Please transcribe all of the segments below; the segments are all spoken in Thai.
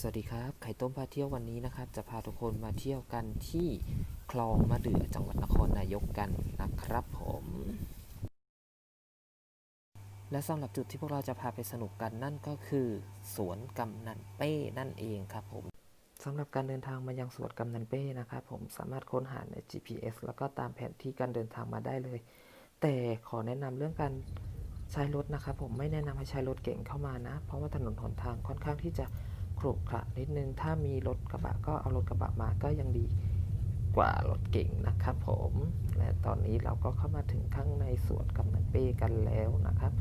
สวัสดีครับไข่ต้มพาเที่ยววันนี้นะครับ จะพาทุกคนมาเที่ยวกันที่คลองมะเดื่อจังหวัดนครนายกกันนะครับผม และสำหรับจุดที่พวกเราจะพาไปสนุกกันนั่นก็คือ สวนกำนันเป้นั่นเองครับผมสำหรับการเดินทางมายังสวนกำนันเป้นะครับผมสามารถค้นหาใน GPS แล้วก็ตามแผนที่การเดินทางมาได้เลย แต่ขอแนะนำเรื่องการใช้รถนะครับผมไม่แนะนำให้ใช้รถเก่งเข้ามานะ เพราะว่าถนนหนทางค่อนข้างที่จะ ขรุขระนิดนึง ถ้ามีรถกระบะก็เอารถกระบะมาก็ยังดีกว่ารถเก่งนะครับผม และตอนนี้เราก็เข้ามาถึงข้างในสวนกำนันเป้กันแล้วนะครับ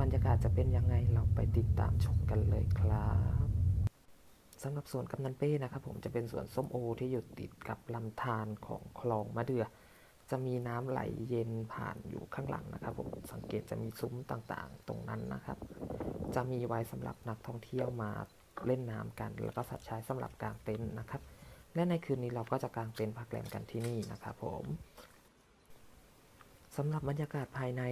บรรยากาศจะเป็นยังไงเราไปติดตามชมกันเลยครับสำหรับสวนกำนันเป้นะครับผมจะเป็นสวนส้มโอที่อยู่ติดกับลำธารของคลองมะเดื่อจะมีน้ำไหลเย็นผ่านอยู่ข้างหลังนะครับผมสังเกตจะมีซุ้มต่างๆ ตรงนั้นนะครับ จะมีไว้สำหรับนักท่องเที่ยวมา เล่นน้ำกัน แล้วก็สัตว์ใช้สำหรับกางเต็นท์นะครับ และในคืนนี้เราก็จะกางเต็นท์พักแรมกันที่นี่นะครับผมสำหรับบรรยากาศภายใน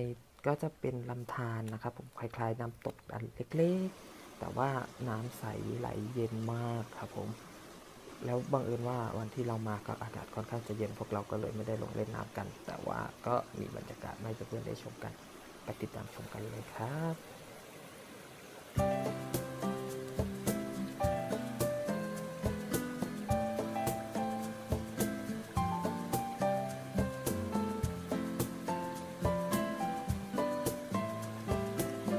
ก็จะเป็นลำธารนะครับ ผมคล้ายๆน้ำตกอันเล็กๆ แต่ว่าน้ำใสไหลเย็นมากครับผมแล้วบังเอิญว่าวันที่เรามาก็อากาศค่อนข้างจะเย็นพวกเราก็เลยไม่ได้ลงเล่นน้ำกัน แต่ว่าก็มีบรรยากาศให้เพื่อนๆได้ชมกัน ไปติดตามชมกันเลยครับ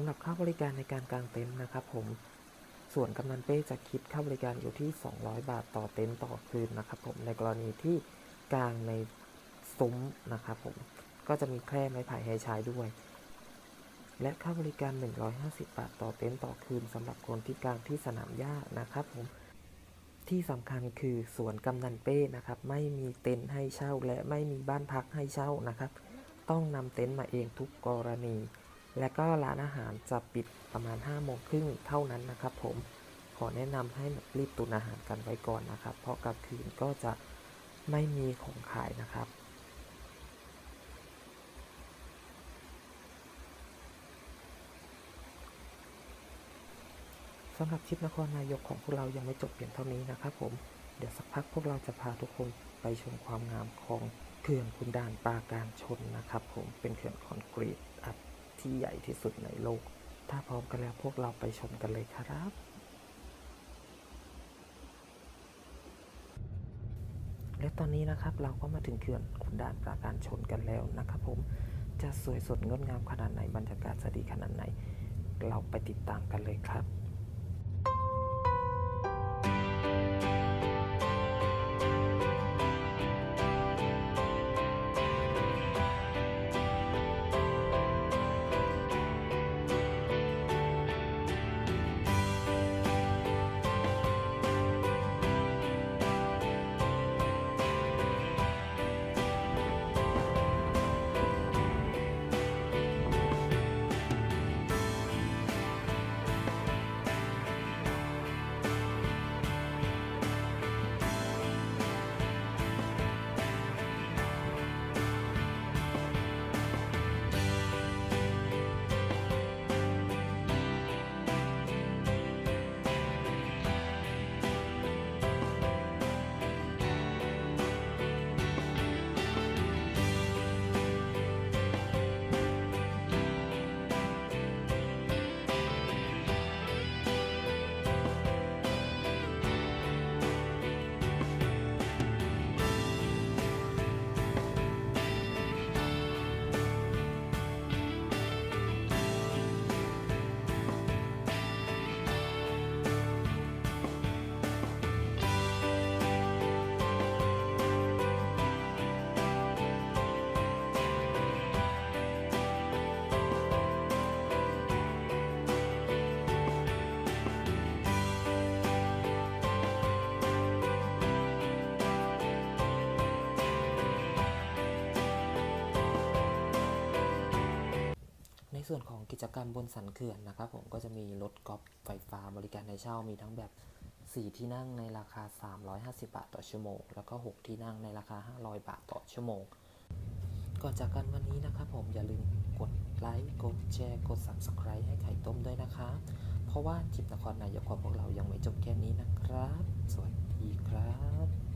ำหรับค่าบริการในการกางเต็นท์นะครับผม ส่วนกำนันเป้จะคิดค่าบริการอยู่ที่ 200 บาทต่อเต็นท์ต่อคืนนะครับผม ในกรณีที่กางในซุ้มนะครับผม ก็จะมีแคร่ไม้ไผ่ให้ใช้ด้วย และค่าบริการ 150 บาทต่อเต็นท์ต่อคืนสำหรับคนที่กางที่สนามหญ้านะครับผมที่สำคัญคือสวนกำนันเป้นะครับ ไม่มีเต็นท์ให้เช่าและไม่มีบ้านพักให้เช่านะครับ ต้องนำเต็นท์มาเองทุกกรณี และก็ร้านอาหารจะปิดประมาณ5โมงครึ่งเท่านั้นนะครับผมขอแนะนำให้รีบตุนอาหารกันไว้ก่อนนะครับ เพราะกลางคืนก็จะไม่มีของขายนะครับสำหรับทริปนครนายกของพวกเรายังไม่จบเพียงเท่านี้นะครับผม เดี๋ยวสักพักพวกเราจะพาทุกคนไปชมความงามของเขื่อนคุณด่านปราการชนนะครับผม เป็นเขื่อนคอนกรีตอัด ที่ใหญ่ที่สุดในโลก ถ้าพร้อมกันแล้วพวกเราไปชมกันเลยครับ และตอนนี้นะครับเราก็มาถึงเขื่อนขุนด่านปราการชนกันแล้วนะครับผมจะสวยสดงดงามขนาดไหนบรรยากาศจะดีขนาดไหน เราไปติดตามกันเลยครับ ส่วนของกิจกรรมบนสันเขื่อนนะครับ ผมก็จะมีรถกอล์ฟไฟฟ้าบริการในเช่ามีทั้งแบบ 4 ที่นั่งในราคา 350 บาทต่อชั่วโมง แล้วก็ 6 ที่นั่งในราคา 500 บาทต่อชั่วโมง ก่อนจากกันวันนี้นะครับผมอย่าลืมกดไลค์กดแชร์กด Subscribe ให้ไข่ต้มด้วยนะคะ เพราะว่าจิบนครนายกของพวกเรายังไม่จบแค่นี้นะครับ สวัสดีครับ